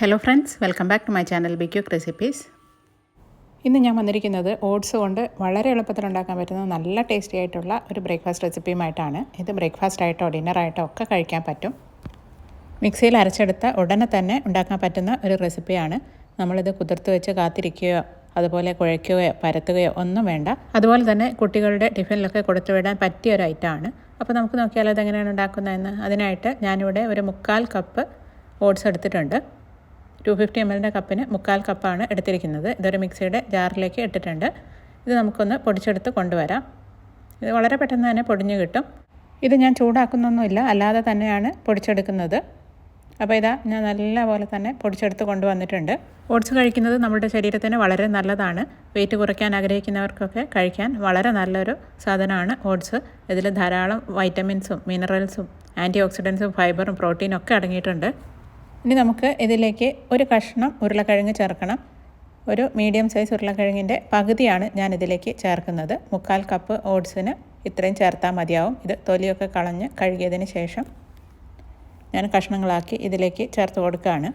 Hello friends welcome back to my channel B quick recipes ഇന്ന് ഞാൻ വന്നിരിക്കുന്നത് oats കൊണ്ട് വളരെ എളുപ്പത്തിൽ ഉണ്ടാക്കാൻ പറ്റുന്ന നല്ല ടേസ്റ്റി ആയിട്ടുള്ള ഒരു ബ്രേക്ക്ഫാസ്റ്റ് റെസിപ്പിയുമായിട്ടാണ് ഇത് ബ്രേക്ക്ഫാസ്റ്റ് ആയിട്ടോ ഡിന്നർ ആയിട്ടോ ഒക്കെ കഴിക്കാൻ പറ്റും. മിക്സിയിൽ അരച്ചെടുത്ത ഉടനെ തന്നെ ഉണ്ടാക്കാൻ പറ്റുന്ന ഒരു റെസിപ്പിയാണ് നമ്മളിത് കുതിർത്ത് വെച്ച് കാത്തിരിക്കുകയോ അതുപോലെ കുഴയ്ക്കുകയോ പരത്തുകയോ ഒന്നും വേണ്ട. അതുപോലെ തന്നെ കുട്ടികളുടെ ടിഫിനിലൊക്കെ കൊടുത്തു വിടാൻ പറ്റിയ ഒരു ഐറ്റമാണ് അപ്പോൾ നമുക്ക് നോക്കിയാൽ അതെങ്ങനെയാണ് ഉണ്ടാക്കുന്നതെന്ന്. അതിനായിട്ട് ഞാനിവിടെ ഒരു മുക്കാൽ കപ്പ് ഓട്സ് എടുത്തിട്ടുണ്ട്. ടു ഫിഫ്റ്റി എം എല്ലിന്റെ കപ്പിന് മുക്കാൽ കപ്പാണ് എടുത്തിരിക്കുന്നത്. ഇതൊരു മിക്സിയുടെ ജാറിലേക്ക് ഇട്ടിട്ടുണ്ട്. ഇത് നമുക്കൊന്ന് പൊടിച്ചെടുത്ത് കൊണ്ടുവരാം. ഇത് വളരെ പെട്ടെന്ന് തന്നെ പൊടിഞ്ഞു കിട്ടും. ഇത് ഞാൻ ചൂടാക്കുന്നൊന്നുമില്ല അല്ലാതെ തന്നെയാണ് പൊടിച്ചെടുക്കുന്നത്. അപ്പോൾ ഇതാ ഞാൻ നല്ലപോലെ തന്നെ പൊടിച്ചെടുത്ത് കൊണ്ടുവന്നിട്ടുണ്ട്. ഓട്സ് കഴിക്കുന്നത് നമ്മുടെ ശരീരത്തിന് വളരെ നല്ലതാണ്. വെയിറ്റ് കുറയ്ക്കാൻ ആഗ്രഹിക്കുന്നവർക്കൊക്കെ കഴിക്കാൻ വളരെ നല്ലൊരു സാധനമാണ് ഓട്സ്. ഇതിൽ ധാരാളം വൈറ്റമിൻസും മിനറൽസും ആന്റി ഓക്സിഡൻസും ഫൈബറും പ്രോട്ടീനും ഒക്കെ അടങ്ങിയിട്ടുണ്ട്. ഇനി നമുക്ക് ഇതിലേക്ക് ഒരു കഷ്ണം ഉരുളക്കിഴങ്ങ് ചേർക്കണം. ഒരു മീഡിയം സൈസ് ഉരുളക്കിഴങ്ങിന്റെ പകുതിയാണ് ഞാൻ ഇതിലേക്ക് ചേർക്കുന്നത്. മുക്കാൽ കപ്പ് ഓട്സിന് ഇത്രയും ചേർത്താൽ മതിയാവും. ഇത് തൊലിയൊക്കെ കളഞ്ഞ് കഴുകിയതിന് ശേഷം ഞാൻ കഷ്ണങ്ങളാക്കി ഇതിലേക്ക് ചേർത്ത് കൊടുക്കുകയാണ്.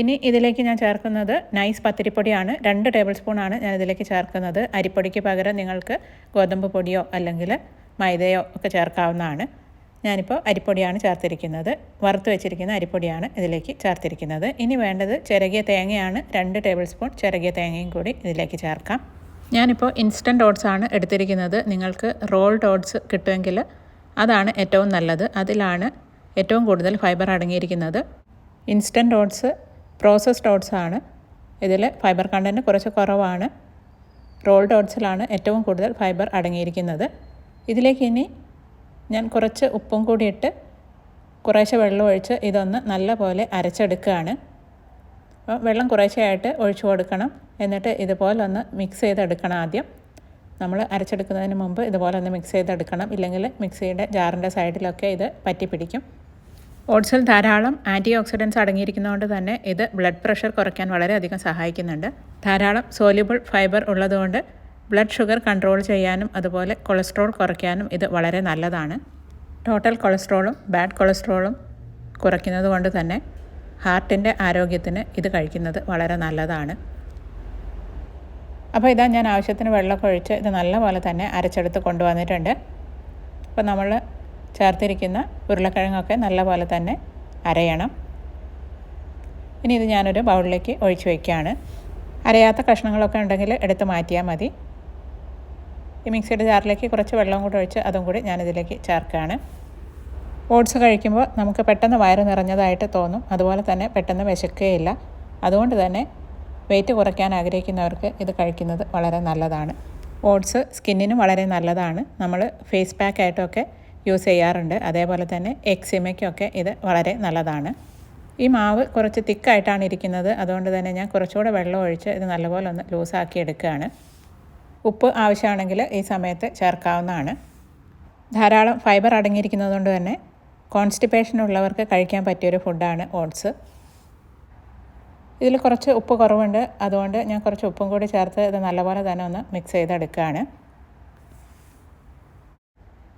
ഇനി ഇതിലേക്ക് ഞാൻ ചേർക്കുന്നത് നൈസ് പത്തിരിപ്പൊടിയാണ്. രണ്ട് ടേബിൾ സ്പൂണാണ് ഞാൻ ഇതിലേക്ക് ചേർക്കുന്നത്. അരിപ്പൊടിക്ക് പകരം നിങ്ങൾക്ക് ഗോതമ്പ് പൊടിയോ അല്ലെങ്കിൽ മൈദയോ ഒക്കെ ചേർക്കാവുന്നതാണ്. ഞാനിപ്പോൾ അരിപ്പൊടിയാണ് ചേർത്തിരിക്കുന്നത്. വറുത്ത് വെച്ചിരിക്കുന്ന അരിപ്പൊടിയാണ് ഇതിലേക്ക് ചേർത്തിരിക്കുന്നത്. ഇനി വേണ്ടത് ചിരകിയ തേങ്ങയാണ്. രണ്ട് ടേബിൾ സ്പൂൺ ചിരകിയ തേങ്ങയും കൂടി ഇതിലേക്ക് ചേർക്കാം. ഞാനിപ്പോൾ ഇൻസ്റ്റന്റ് ഓട്സ് ആണ് എടുത്തിരിക്കുന്നത്. നിങ്ങൾക്ക് റോൾഡ് ഓട്സ് കിട്ടുമെങ്കിൽ അതാണ് ഏറ്റവും നല്ലത്. അതിലാണ് ഏറ്റവും കൂടുതൽ ഫൈബർ അടങ്ങിയിരിക്കുന്നത്. ഇൻസ്റ്റന്റ് ഓട്സ് പ്രോസസ്ഡ് ഓട്സ് ആണ്. ഇതിൽ ഫൈബർ കണ്ടന്റ് കുറച്ച് കുറവാണ്. റോൾഡ് ഓട്സിലാണ് ഏറ്റവും കൂടുതൽ ഫൈബർ അടങ്ങിയിരിക്കുന്നത്. ഇതിലേക്ക് ഇനി ഞാൻ കുറച്ച് ഉപ്പും കൂടി ഇട്ട് കുറേശ്ശെ വെള്ളം ഒഴിച്ച് ഇതൊന്ന് നല്ല പോലെ അരച്ചെടുക്കുകയാണ്. അപ്പോൾ വെള്ളം കുറേശ്ശെയായിട്ട് ഒഴിച്ചു കൊടുക്കണം. എന്നിട്ട് ഇതുപോലെ ഒന്ന് മിക്സ് ചെയ്തെടുക്കണം ആദ്യം. നമ്മൾ അരച്ചെടുക്കുന്നതിന് മുമ്പ് ഇതുപോലെ ഒന്ന് മിക്സ് ചെയ്തെടുക്കണം. ഇല്ലെങ്കിൽ മിക്സിയുടെ ജാറിന്റെ സൈഡിലൊക്കെ ഇത് പറ്റി പിടിക്കും ഓട്സിൽ ധാരാളം ആന്റി ഓക്സിഡൻസ് അടങ്ങിയിരിക്കുന്നതുകൊണ്ട് തന്നെ ഇത് ബ്ലഡ് പ്രഷർ കുറയ്ക്കാൻ വളരെയധികം സഹായിക്കുന്നുണ്ട്. ധാരാളം സോല്യൂബിൾ ഫൈബർ ഉള്ളതുകൊണ്ട് ബ്ലഡ് ഷുഗർ കൺട്രോൾ ചെയ്യാനും അതുപോലെ കൊളസ്ട്രോൾ കുറയ്ക്കാനും ഇത് വളരെ നല്ലതാണ്. ടോട്ടൽ കൊളസ്ട്രോളും ബാഡ് കൊളസ്ട്രോളും കുറയ്ക്കുന്നത് കൊണ്ട് തന്നെ ഹാർട്ടിന്റെ ആരോഗ്യത്തിന് ഇത് കഴിക്കുന്നത് വളരെ നല്ലതാണ്. അപ്പോൾ ഇതാ ഞാൻ ആവശ്യത്തിന് വെള്ളം ഒഴിച്ച് ഇത് നല്ലപോലെ തന്നെ അരച്ചെടുത്ത് കൊണ്ടുവന്നിട്ടുണ്ട്. അപ്പോൾ നമ്മൾ ചേർത്തിരിക്കുന്ന ഉരുളക്കിഴങ്ങൊക്കെ നല്ലപോലെ തന്നെ അരയണം. ഇനി ഇത് ഞാനൊരു ബൗളിലേക്ക് ഒഴിച്ച് വയ്ക്കുകയാണ് അരയാത്ത കഷ്ണങ്ങളൊക്കെ ഉണ്ടെങ്കിൽ എടുത്ത് മാറ്റിയാൽ മതി. ഈ മിക്സിയുടെ ജാറിലേക്ക് കുറച്ച് വെള്ളം കൂടി ഒഴിച്ച് അതും കൂടി ഞാനിതിലേക്ക് ചേർക്കുകയാണ്. ഓട്സ് കഴിക്കുമ്പോൾ നമുക്ക് പെട്ടെന്ന് വയറ് നിറഞ്ഞതായിട്ട് തോന്നും. അതുപോലെ തന്നെ പെട്ടെന്ന് വിശക്കുകയില്ല. അതുകൊണ്ട് തന്നെ വെയിറ്റ് കുറയ്ക്കാൻ ആഗ്രഹിക്കുന്നവർക്ക് ഇത് കഴിക്കുന്നത് വളരെ നല്ലതാണ്. ഓട്സ് സ്കിന്നിനും വളരെ നല്ലതാണ്. നമ്മൾ ഫേസ് പാക്ക് ആയിട്ടൊക്കെ യൂസ് ചെയ്യാറുണ്ട്. അതേപോലെ തന്നെ എക്സിമയ്ക്കൊക്കെ ഇത് വളരെ നല്ലതാണ്. ഈ മാവ് കുറച്ച് തിക്കായിട്ടാണ് ഇരിക്കുന്നത്. അതുകൊണ്ട് തന്നെ ഞാൻ കുറച്ചുകൂടെ വെള്ളം ഒഴിച്ച് ഇത് നല്ലപോലെ ഒന്ന് ലൂസാക്കി എടുക്കുകയാണ്. ഉപ്പ് ആവശ്യമാണെങ്കിൽ ഈ സമയത്ത് ചേർക്കാവുന്നതാണ്. ധാരാളം ഫൈബർ അടങ്ങിയിരിക്കുന്നതുകൊണ്ട് തന്നെ കോൺസ്റ്റിപ്പേഷൻ ഉള്ളവർക്ക് കഴിക്കാൻ പറ്റിയൊരു ഫുഡാണ് ഓട്സ്. ഇതിൽ കുറച്ച് ഉപ്പ് കുറവുണ്ട്. അതുകൊണ്ട് ഞാൻ കുറച്ച് ഉപ്പും കൂടി ചേർത്ത് ഇത് നല്ലപോലെ തന്നെ ഒന്ന് മിക്സ് ചെയ്തെടുക്കുകയാണ്.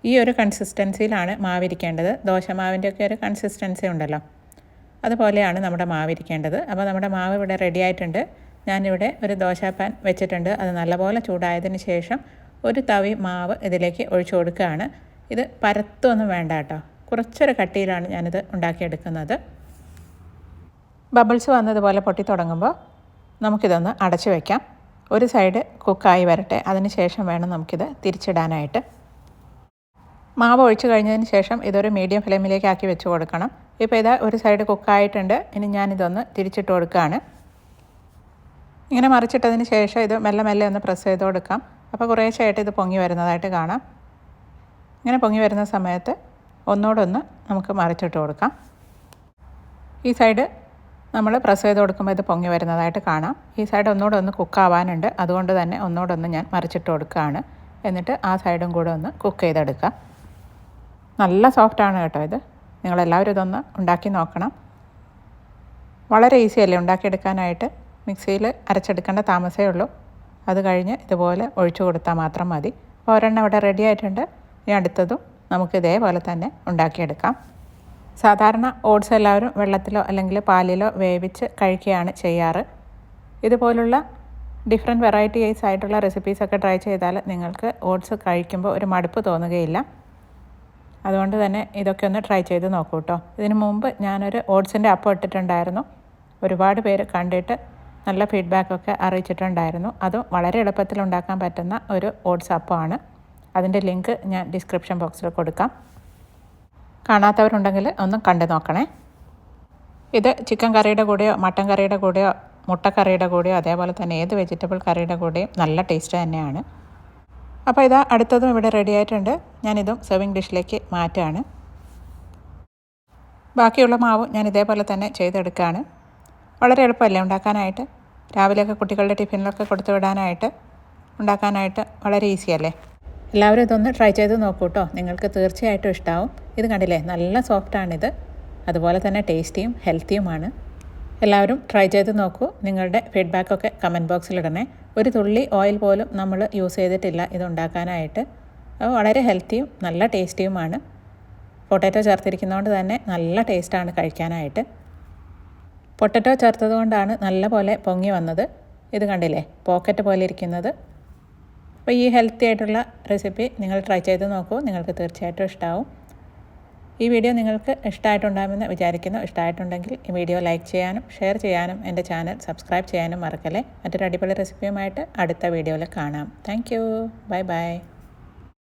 ഈ ഒരു കൺസിസ്റ്റൻസിയിലാണ് മാവിരിക്കേണ്ടത്. ദോശമാവിന്റെയൊക്കെ ഒരു കൺസിസ്റ്റൻസി ഉണ്ടല്ലോ. അതുപോലെയാണ് നമ്മുടെ മാവിരിക്കേണ്ടത്. അപ്പോൾ നമ്മുടെ മാവ് ഇവിടെ റെഡി ആയിട്ടുണ്ട്. ഞാനിവിടെ ഒരു ദോശ പാൻ വെച്ചിട്ടുണ്ട്. അത് നല്ലപോലെ ചൂടായതിന് ശേഷം ഒരു തവി മാവ് ഇതിലേക്ക് ഒഴിച്ചു കൊടുക്കുകയാണ്. ഇത് പരത്തൊന്നും വേണ്ട കേട്ടോ. കുറച്ചൊരു കട്ടിയിലാണ് ഞാനിത് ഉണ്ടാക്കിയെടുക്കുന്നത്. ബബിൾസ് വന്നതുപോലെ പൊട്ടി തുടങ്ങുമ്പോൾ നമുക്കിതൊന്ന് അടച്ചു വയ്ക്കാം ഒരു സൈഡ് കുക്കായി വരട്ടെ. അതിന് ശേഷം വേണം നമുക്കിത് തിരിച്ചിടാനായിട്ട്. മാവ് ഒഴിച്ചു കഴിഞ്ഞതിന് ശേഷം ഇതൊരു മീഡിയം ഫ്ലെയിമിലേക്ക് ആക്കി വെച്ച് കൊടുക്കണം. ഇപ്പോൾ ഇതാ ഒരു സൈഡ് കുക്കായിട്ടുണ്ട്. ഇനി ഞാനിതൊന്ന് തിരിച്ചിട്ട് കൊടുക്കുകയാണ്. ഇങ്ങനെ മറിച്ചിട്ടതിന് ശേഷം ഇത് മെല്ലെ മെല്ലെ ഒന്ന് പ്രസ് ചെയ്ത് കൊടുക്കാം അപ്പോൾ കുറേശ്ശായിട്ട് ഇത് പൊങ്ങി വരുന്നതായിട്ട് കാണാം. ഇങ്ങനെ പൊങ്ങി വരുന്ന സമയത്ത് ഒന്നോടൊന്ന് നമുക്ക് മറിച്ചിട്ട് കൊടുക്കാം. ഈ സൈഡ് നമ്മൾ പ്രസ് ചെയ്ത് കൊടുക്കുമ്പോൾ ഇത് പൊങ്ങി വരുന്നതായിട്ട് കാണാം. ഈ സൈഡ് ഒന്നുകൂടെ കുക്ക് കുക്കാവാനുണ്ട് അതുകൊണ്ട് തന്നെ ഒന്നുകൂടെ ഞാൻ മറിച്ചിട്ട് കൊടുക്കുകയാണ്. എന്നിട്ട് ആ സൈഡും കൂടെ ഒന്ന് കുക്ക് ചെയ്തെടുക്കാം. നല്ല സോഫ്റ്റാണ് കേട്ടോ ഇത്. നിങ്ങളെല്ലാവരും ഇതൊന്ന് ഉണ്ടാക്കി നോക്കണം. വളരെ ഈസിയല്ലേ ഉണ്ടാക്കിയെടുക്കാനായിട്ട്? മിക്സിയിൽ അരച്ചെടുക്കേണ്ട താമസമേ ഉള്ളൂ. അത് കഴിഞ്ഞ് ഇതുപോലെ ഒഴിച്ചു കൊടുത്താൽ മാത്രം മതി. അപ്പോൾ ഒരെണ്ണം ഇവിടെ റെഡി ആയിട്ടുണ്ട്. ഇനി അടുത്തതും നമുക്ക് ഇതേപോലെ തന്നെ ഉണ്ടാക്കിയെടുക്കാം. സാധാരണ ഓട്സ് എല്ലാവരും വെള്ളത്തിലോ അല്ലെങ്കിൽ പാലിലോ വേവിച്ച് കഴിക്കുകയാണ് ചെയ്യാറ്. ഇതുപോലുള്ള ഡിഫറെന്റ് വെറൈറ്റി ഐസ് ആയിട്ടുള്ള റെസിപ്പീസൊക്കെ ട്രൈ ചെയ്താൽ നിങ്ങൾക്ക് ഓട്സ് കഴിക്കുമ്പോൾ ഒരു മടുപ്പ് തോന്നുകയില്ല. അതുകൊണ്ട് തന്നെ ഇതൊക്കെ ഒന്ന് ട്രൈ ചെയ്ത് നോക്കൂ കേട്ടോ. ഇതിനു മുമ്പ് ഞാനൊരു ഓട്സിന്റെ അപ്പം ഇട്ടിട്ടുണ്ടായിരുന്നു. ഒരുപാട് പേര് കണ്ടിട്ട് നല്ല ഫീഡ്ബാക്കൊക്കെ അറിയിച്ചിട്ടുണ്ടായിരുന്നു. അതും വളരെ എളുപ്പത്തിൽ ഉണ്ടാക്കാൻ പറ്റുന്ന ഒരു ഓട്സ് അപ്പമാണ് അതിന്റെ ലിങ്ക് ഞാൻ ഡിസ്ക്രിപ്ഷൻ ബോക്സിൽ കൊടുക്കാം. കാണാത്തവരുണ്ടെങ്കിൽ ഒന്ന് കണ്ടു നോക്കണേ. ഇത് ചിക്കൻ കറിയുടെ കൂടെയോ മട്ടൻ കറിയുടെ കൂടെയോ മുട്ടക്കറിയുടെ കൂടെയോ അതേപോലെ തന്നെ ഏത് വെജിറ്റബിൾ കറിയുടെ കൂടെയും നല്ല ടേസ്റ്റ് തന്നെയാണ്. അപ്പോൾ ഇതാ അടുത്തതും ഇവിടെ റെഡി ആയിട്ടുണ്ട്. ഞാനിതും സെർവിങ് ഡിഷിലേക്ക് മാറ്റുകയാണ്. ബാക്കിയുള്ള മാവ് ഞാൻ ഇതേപോലെ തന്നെ ചെയ്തെടുക്കുകയാണ്. വളരെ എളുപ്പമല്ലേ ഉണ്ടാക്കാനായിട്ട്? രാവിലെയൊക്കെ കുട്ടികളുടെ ടിഫിനിലൊക്കെ കൊടുത്തു വിടാനായിട്ട് ഉണ്ടാക്കാനായിട്ട് വളരെ ഈസി അല്ലേ? എല്ലാവരും ഇതൊന്ന് ട്രൈ ചെയ്ത് നോക്കൂ കേട്ടോ നിങ്ങൾക്ക് തീർച്ചയായിട്ടും ഇഷ്ടമാവും ഇത് കണ്ടില്ലേ? നല്ല സോഫ്റ്റാണിത് അതുപോലെ തന്നെ ടേസ്റ്റിയും ഹെൽത്തിയുമാണ് എല്ലാവരും ട്രൈ ചെയ്ത് നോക്കൂ. നിങ്ങളുടെ ഫീഡ്ബാക്കൊക്കെ കമന്റ് ബോക്സിലിടണേ ഒരു തുള്ളി ഓയിൽ പോലും നമ്മൾ യൂസ് ചെയ്തിട്ടില്ല ഇത് ഉണ്ടാക്കാനായിട്ട്. വളരെ ഹെൽത്തിയും നല്ല ടേസ്റ്റിയുമാണ് പൊട്ടാറ്റോ ചേർത്തിരിക്കുന്നതുകൊണ്ട് തന്നെ നല്ല ടേസ്റ്റാണ് കഴിക്കാനായിട്ട്. പൊട്ടറ്റോ ചേർത്തത് കൊണ്ടാണ് നല്ല പോലെ പൊങ്ങി വന്നത്. ഇത് കണ്ടില്ലേ? പോക്കറ്റ് പോലെ ഇരിക്കുന്നത്. അപ്പോൾ ഈ ഹെൽത്തി ആയിട്ടുള്ള റെസിപ്പി നിങ്ങൾ ട്രൈ ചെയ്ത് നോക്കൂ. നിങ്ങൾക്ക് തീർച്ചയായിട്ടും ഇഷ്ടമാവും ഈ വീഡിയോ നിങ്ങൾക്ക് ഇഷ്ടമായിട്ടുണ്ടാകുമെന്ന് വിചാരിക്കുന്നു. ഇഷ്ടമായിട്ടുണ്ടെങ്കിൽ ഈ വീഡിയോ ലൈക്ക് ചെയ്യാനും ഷെയർ ചെയ്യാനും എന്റെ ചാനൽ സബ്സ്ക്രൈബ് ചെയ്യാനും മറക്കല്ലേ? മറ്റൊരു അടിപൊളി റെസിപ്പിയുമായിട്ട് അടുത്ത വീഡിയോയിൽ കാണാം. Thank bye bye